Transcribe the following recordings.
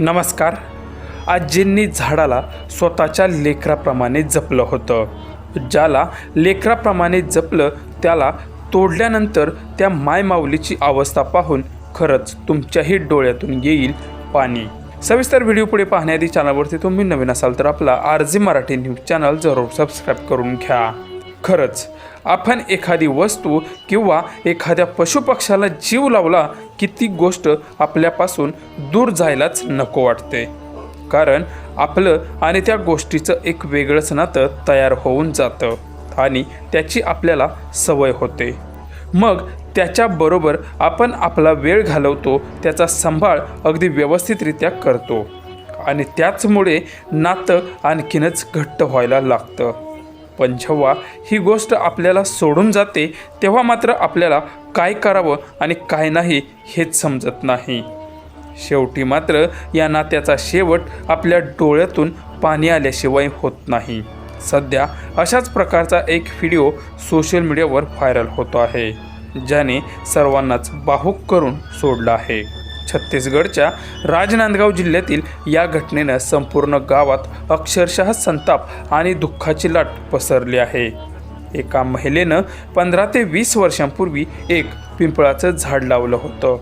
नमस्कार. आजींनी झाडाला स्वतःच्या लेकराप्रमाणे जपलं होतं. ज्याला लेकराप्रमाणे जपलं त्याला तोडल्यानंतर त्या मायमाऊलीची अवस्था पाहून खरंच तुमच्याही डोळ्यातून येईल पाणी. सविस्तर व्हिडिओ पुढे पाहण्याआधी चॅनलवरती तुम्ही नवीन असाल तर आपला R G Marathi news channel जरूर सबस्क्राईब करून घ्या. खरंच आपण एखादी वस्तू किंवा एखाद्या पशुपक्षाला जीव लावला की ती गोष्ट आपल्यापासून दूर जायलाच नको वाटते. कारण आपलं आणि त्या गोष्टीचं एक वेगळंच नातं तयार होऊन जातं आणि त्याची आपल्याला सवय होते. मग त्याच्याबरोबर आपण आपला वेळ घालवतो त्याचा सांभाळ अगदी व्यवस्थितरित्या करतो आणि त्याचमुळे नातं आणखीनच घट्ट व्हायला लागतं. पण जेव्हा ही गोष्ट आपल्याला सोडून जाते तेव्हा मात्र आपल्याला काय करावं आणि काय नाही हेच समजत नाही. शेवटी मात्र या नात्याचा शेवट आपल्या डोळ्यातून पाणी आल्याशिवाय होत नाही. सध्या अशाच प्रकारचा एक व्हिडिओ सोशल मीडियावर व्हायरल होतो आहे ज्याने सर्वांनाच भावूक करून सोडलं आहे. छत्तीसगडच्या राजनांदगाव जिल्ह्यातील या घटनेनं संपूर्ण गावात अक्षरशः संताप आणि दुःखाची लाट पसरली आहे. एका महिलेनं पंधरा ते वीस वर्षांपूर्वी एक पिंपळाचं झाड लावलं होतं.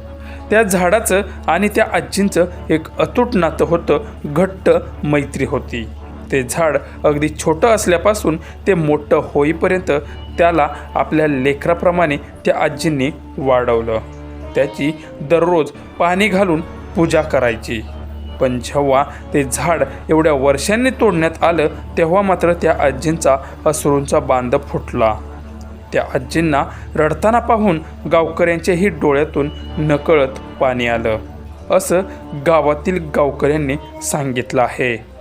त्या झाडाचं आणि त्या आजींचं एक अतूट नातं होतं घट्ट मैत्री होती. ते झाड अगदी छोटं असल्यापासून ते मोठं होईपर्यंत त्याला आपल्या लेकराप्रमाणे त्या आजींनी वाढवलं. त्याची दररोज पाणी घालून पूजा करायची. पण जेव्हा ते झाड एवढ्या वर्षांनी तोडण्यात आलं तेव्हा मात्र त्या आजींचा अश्रूंचा बांध फुटला. त्या आजींना रडताना पाहून गावकऱ्यांच्याही डोळ्यातून नकळत पाणी आलं. असं गावातील गावकऱ्यांनी सांगितलं आहे.